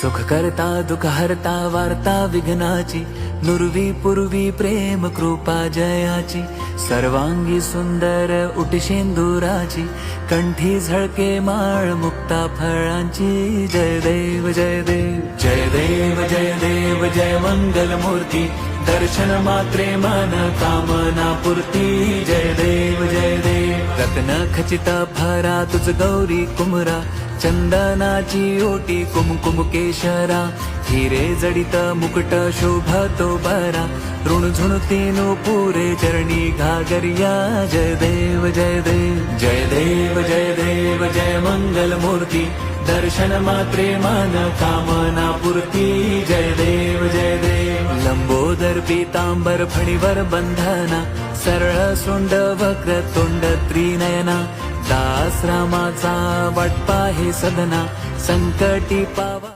सुख करता दुख हरता वार्ता विघ्नाची नुरवी पूर्वी प्रेम कृपा जयाची सर्वांगी सुंदर उटशेंदुराची कंठी झळके माळ मुक्ता फळांची जय देव जय देव जय देव जय देव जय मंगल मूर्ती दर्शन मात्रे मन कामना पूर्ती जय देव जय देव रत्न खचिता भरा तुझ गौरी कुमरा चंदनाची ओटी कुमकुम केशरा. हिरे जडित मुकुट शोभतो बरा. ऋण झुणतीनो पुरे चरणी घागरिया. जय देव जय देव. जय देव जय देव जय मंगल मूर्ती. दर्शन मात्रे मन कामना पूर्ती. जय देव जय देव. लंबोदर पीतांबर फणीवर बंधना. सरळ सुंड वक्र तोंड त्रिनयना. दास रामाचा वाटपा हे सदना संकटी पावा